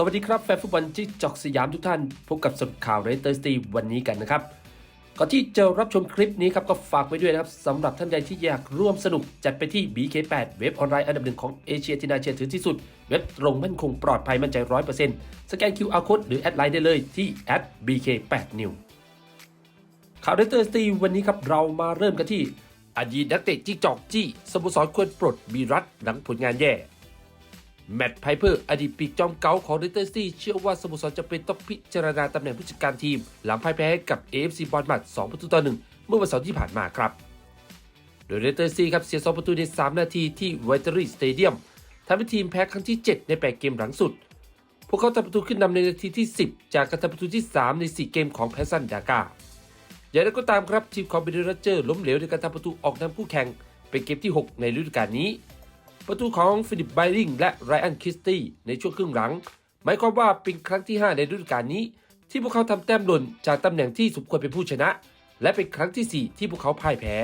สวัสดีครับแฟนฟุตบอลที่จอกสยามทุกท่าน พบกับสรุปข่าวเรเตอร์สตีวันนี้กันนะครับ ก่อนที่จะรับชมคลิปนี้ครับก็ฝากไว้ด้วยนะครับสำหรับท่านใดที่อยากร่วมสนุกจัดไปที่ BK8 เว็บออนไลน์อันดับหนึ่งของเอเชียที่น่าเชื่อถือที่สุด เว็บตรงมั่นคงปลอดภัยมั่นใจ 100%สแกน QR Code หรือแอดไลน์ได้เลยที่ @bk8new ข่าวเรเตอร์สตีวันนี้ครับเรามาเริ่มกันที่อดีตนักเตะจี้จอกจี้สโมสรควรปลดบีรัตหลังผลงานแย่ แมตต์ไพเปอร์อดีตปีกจอมเก๋าของเรเตอร์ซีเชื่อว่าสโมสรจะเป็นต้องพิจารณาตำแหน่งผู้จัดการทีม หลังพ่ายแพ้ให้กับ AFC บอลมัด2ประตูต่อ1เมื่อวันเสาร์ที่ผ่านมาครับ โดยเรเตอร์ซีครับเสีย 2 ประตูใน 3 นาทีที่ไวเตอรี่สเตเดียมทำให้ทีมแพ้ครั้งที่ 7 ใน 8 เกมหลังสุด พวกเขาทำประตูขึ้นนำในนาทีที่ 10 จากการทำประตูที่ 3 ใน 4 เกมของแพสซันดากาอย่างไรก็ตามครับทีมของเบเดอร์เจอร์ล้มเหลวในการทำประตูออกนำคู่แข่งเป็นเกมที่ 6 ในฤดูกาลนี้ ประตูของฟิลิปไบริงและไรอันคิสตี้ในช่วงครึ่งหลัง หมายความว่าเป็นครั้งที่ 5 ในฤดูกาลนี้ ที่พวกเขาทำแต้มหล่นจากตำแหน่งที่สมควรเป็นผู้ชนะ และเป็นครั้งที่ 4 ที่พวกเขาพ่ายแพ้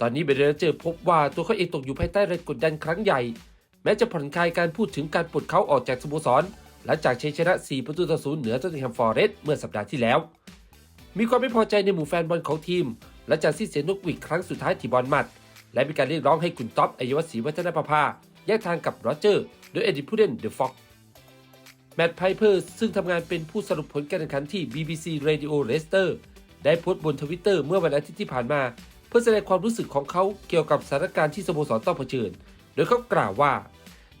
ตอนนี้เบเดอร์เจอร์พบว่าตัวเขาเองตกอยู่ภายใต้แรงกดดันครั้งใหญ่ แม้จะผ่อนคลายการพูดถึงการปลดเขาออกจากสโมสรหลังจากชัยชนะ 4 ประตูต่อศูนย์เหนือตอตแฮมฟอร์เรสเมื่อสัปดาห์ที่แล้ว มีความไม่พอใจในหมู่แฟนบอลของทีมหลังจากที่เสียนกหวิกครั้งสุดท้ายที่บอลมัด และมีการเรียกร้องให้คุณท็อปอายวศรีวัฒนประภาแยกทางกับโรเจอร์ โดยอดิพูเดนเดอะฟ็อกแมตต์ไพเพอร์ซึ่งทำงานเป็นผู้สรุปผลการแข่งขันที่ BBC Radio Leicester ได้โพสต์บนทวิตเตอร์เมื่อวันอาทิตย์ที่ผ่านมา เพื่อแสดงความรู้สึกของเขาเกี่ยวกับสถานการณ์ที่สโมสรต้องเผชิญ โดยเขากล่าวว่า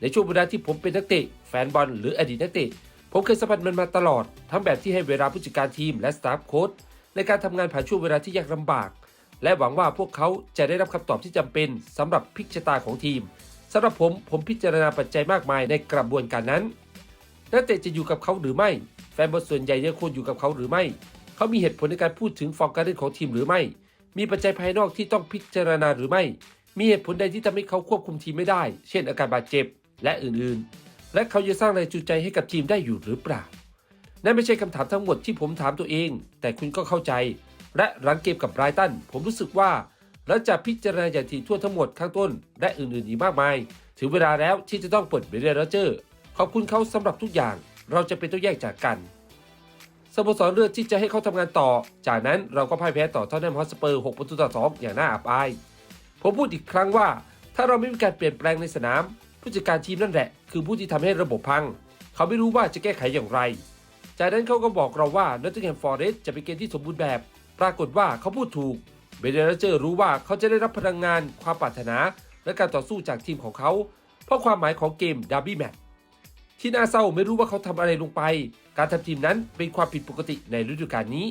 ในช่วงเวลาที่ผมเป็นนักเตะแฟนบอลหรืออดีตนักเตะผมเคยสัมผัสมันมาตลอด ทั้งแบบที่ให้เวลาผู้จัดการทีมและสตาฟโค้ชในการทำงานผ่านช่วงเวลาที่ยากลำบาก และหวังว่าพวกเขาจะได้รับคำตอบที่จำเป็นสำหรับพิกชะตาของทีมสำหรับผมผมพิจารณาปัจจัยมากมายในกระบวนการนั้นนักเตะจะอยู่กับเขาหรือไม่ แฟนบอลส่วนใหญ่ยังควรอยู่กับเขาหรือไม่ เขามีเหตุผลในการพูดถึงฟอร์มการเล่นของทีมหรือไม่ มีปัจจัยภายนอกที่ต้องพิจารณาหรือไม่ มีเหตุผลใดที่ทำให้เขาควบคุมทีมไม่ได้ เช่นอาการบาดเจ็บและอื่นๆ และเขาจะสร้างแรงจูงใจให้กับทีมได้อยู่หรือเปล่า นั่นไม่ใช่คำถามทั้งหมดที่ผมถามตัวเอง แต่คุณก็เข้าใจ และหลังเกมกับไบรตัน ผมรู้สึกว่าหลังจากพิจารณาอย่างถี่ถ้วนทั้งหมดข้างต้น และอื่นๆอีกมากมาย ถึงเวลาแล้วที่จะต้องเปิดเบรเดอร์เจอร์ขอบคุณเขาสำหรับทุกอย่าง เราจะเป็นต้องแยกจากกันสโมสรเลือกที่จะให้เขาทำงานต่อ จากนั้นเราก็พ่ายแพ้ต่อทอตแนมฮอสเปอร์ 6 ประตูต่อ 2 อย่างน่าอับอาย ผมพูดอีกครั้งว่า ถ้าเราไม่มีการเปลี่ยนแปลงในสนาม ผู้จัดการทีมนั่นแหละ คือผู้ที่ทำให้ระบบพัง เขาไม่รู้ว่าจะแก้ไขอย่างไร จากนั้นเขาก็บอกเราว่า นอตติงแฮมฟอร์เรสต์จะเป็นเกมที่สมบูรณ์แบบ ปรากฏว่าเขาพูดถูกเบเดอร์เจอร์รู้ว่าเขาจะได้รับพลังงานความปรารถนา และการต่อสู้จากทีมของเขา เพราะความหมายของเกมดาร์บี้แมตช์ที่น่าเศร้าไม่รู้ว่าเขาทำอะไรลงไป การทำทีมนั้นเป็นความผิดปกติในฤดูกาลนี้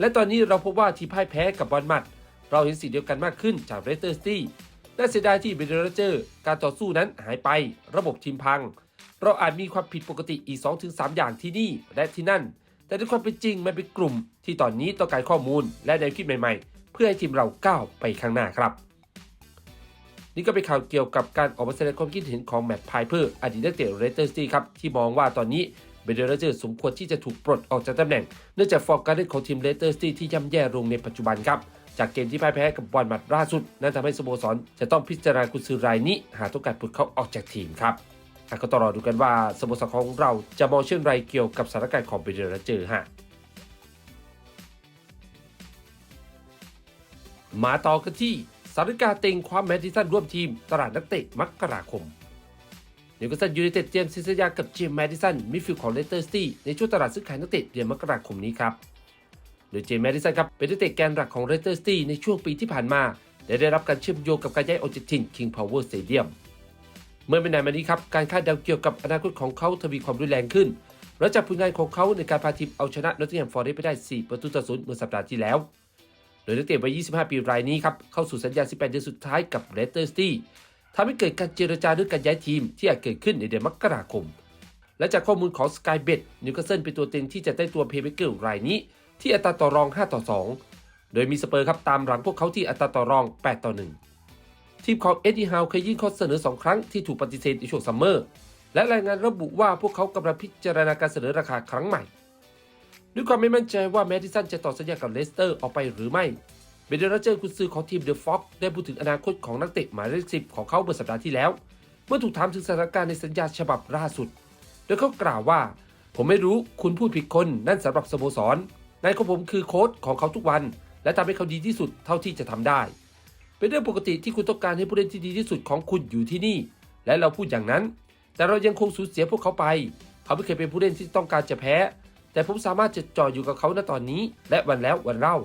และตอนนี้เราพบว่าทีมพ่ายแพ้กับบอลมัด เราเห็นสิ่งเดียวกันมากขึ้นจากเรสเตอร์สตี้น่าเสียดายที่เบเดอร์เจอร์การต่อสู้นั้นหายไป ระบบทีมพัง เราอาจมีความผิดปกติอีก 2-3 อย่างที่นี่และที่นั่น แต่ในความเป็นจริงมันเป็นกลุ่มที่ตอนนี้ต้องการข้อมูลและแนวคิดใหม่ๆ เพื่อให้ทีมเราก้าวไปข้างหน้าครับ นี่ก็เป็นข่าวเกี่ยวกับการออกมาแสดงความคิดเห็นของแมตต์ไพเพอร์อดีตนักเตะเรสเตอร์สตี้ครับที่มองว่าตอนนี้เบเดอร์เจอร์สมควรที่จะถูกปลดออกจากตำแหน่งเนื่องจากฟอร์มการเล่นของทีมเรสเตอร์สตี้ที่ย่ำแย่ลงในปัจจุบันครับจากเกมที่พ่ายแพ้กับบอลมัดล่าสุดนั่นทำให้สโมสรจะต้องพิจารณากุญซือรายนี้ หาต้องการปลดเขาออกจากทีมครับ ก็ต้องรอดูกันว่าสโมสรของเราจะมองเช่นไรเกี่ยวกับสถานการณ์ของเบเดอร์เจอร์ฮะมาต่อกันที่สาริกาเต็งความแมดดิสันร่วมทีมตลาดนักเตะมกราคมนิวคาสเซิลยูไนเต็ดเจมส์ซิสยากับเจมส์แมดดิสันมิดฟิลด์ของเลสเตอร์ซิตี้ในช่วงตลาดซื้อขายนักเตะเดือนมกราคมนี้ครับ โดยเจมส์แมดดิสันครับเป็นนักเตะแกนหลักของเลสเตอร์ซิตี้ในช่วงปีที่ผ่านมา และได้รับการเชื่อมโยงกับการย้ายออกจากทีม King Power Stadium เมื่ เมื่อไม่นานมานี้ครับการคาดเดาเกี่ยวกับอนาคตของเขาทวีความรุนแรงขึ้นหลังจากผลงานของเขาในการพาทีมเอาชนะนอตติงแฮมฟอร์เรสไปได้ 4 ประตูต่อศูนย์เมื่อสัปดาห์ที่แล้ว โดยนักเตะวัย 25 ปีรายนี้ครับเข้าสู่สัญญา 18 เดือนสุดท้ายกับเลสเตอร์ซิตี้ทำให้เกิดการเจรจาเรื่องการย้ายทีมที่อาจเกิดขึ้นในเดือนมกราคม และจากข้อมูลของ Sky Bet นิวคาสเซิลเป็นตัวเต็งที่จะได้ตัวเพย์เบเกอร์รายนี้ ที่อัตราต่อรอง 5 ต่อ 2 โดยมีสเปอร์ครับตามหลังพวกเขาที่อัตราต่อรอง 8 ต่อ 1 ทีมของเอ็ดดี้ฮาวเคยยื่นข้อเสนอ 2 ครั้งที่ถูกปฏิเสธในช่วงซัมเมอร์ และรายงานระบุว่าพวกเขากำลังพิจารณาการเสนอราคาครั้งใหม่ ด้วยความไม่มั่นใจว่าแมดิสันจะต่อสัญญากับเลสเตอร์ออกไปหรือไม่เบเดอร์เจอร์กุนซือของทีมเดอะฟ็อกได้พูดถึงอนาคตของนักเตะหมายเลขสิบของเขาเมื่อสัปดาห์ที่แล้ว เมื่อถูกถามถึงสถานการณ์ในสัญญาฉบับล่าสุด โดยเขากล่าวว่า ผมไม่รู้คุณพูดผิดคนนั่นสำหรับสโมสรงานของผมคือโค้ชของเขาทุกวัน และทำให้เขาดีที่สุดเท่าที่จะทำได้ เป็นเรื่องปกติที่คุณต้องการให้ผู้เล่นที่ดีที่สุดของคุณอยู่ที่นี่ และเราพูดอย่างนั้น แต่เรายังคงสูญเสียพวกเขาไป เขาไม่เคยเป็นผู้เล่นที่ต้องการจะแพ้ แต่ผมสามารถจะจ่ออยู่กับเขาณตอนนี้ และวันแล้ววันเล่า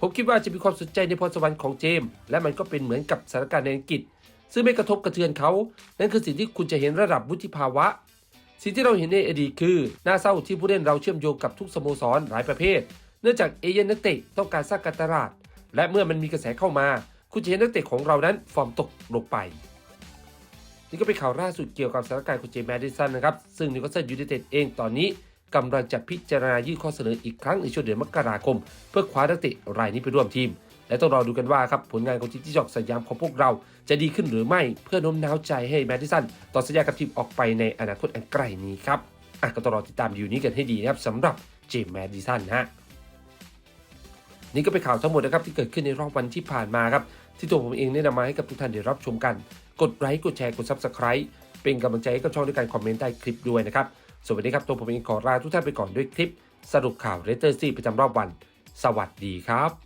ผมคิดว่าจะมีความสนใจในพรสวรรค์ของเจมส์และมันก็เป็นเหมือนกับสถานการณ์ในอังกฤษ ซึ่งไม่กระทบกระเทือนเขา นั่นคือสิ่งที่คุณจะเห็นระดับวุฒิภาวะ สิ่งที่เราเห็นในอดีตคือน่าเศร้าที่ผู้เล่นเราเชื่อมโยงกับทุกสโมสรหลายประเภท เนื่องจากเอเย่นนักเตะต้องการสร้างการตลาด และเมื่อมันมีกระแสเข้ามา คุณจะเห็นนักเตะของเรานั้นฟอร์มตกลงไป นี่ก็เป็นข่าวล่าสุดเกี่ยวกับสถานการณ์คุณเจมส์แมดิสันนะครับ ซึ่งนิวคาสเซิลยูไนเต็ดเองตอนนี้กำลังจะพิจารณายื่นข้อเสนออีกครั้งในช่วงเดือนมกราคม เพื่อคว้านักเตะรายนี้ไปร่วมทีม และต้องรอดูกันว่าครับผลงานของจิจิจอกสยามของพวกเราจะดีขึ้นหรือไม่เพื่อโน้มน้าวใจให้แมดิสันต่อสัญญากับทีมออกไปในอนาคตอันใกล้นี้ครับอะก็ต้องรอติดตามดีลนี้กันให้ดีนะครับสำหรับเจมส์แมดิสันฮะ นี่ก็เป็นข่าวทั้งหมดนะครับที่เกิดขึ้นในรอบวันที่ผ่านมาครับ ที่ตัวผมเองได้นำมาให้กับทุกท่านได้รับชมกัน กดไลค์กดแชร์กดซับสไคร b ์เป็นกำลังใจให้กับช่องด้วยการคอมเมนต์ใต้คลิปด้วยนะครับสวัสดีครับตัวผมเองขอลาทุกท่านไปก่อนด้วยคลิป สรุปข่าวเรเตอร์ซีประจำรอบวัน สวัสดีครับ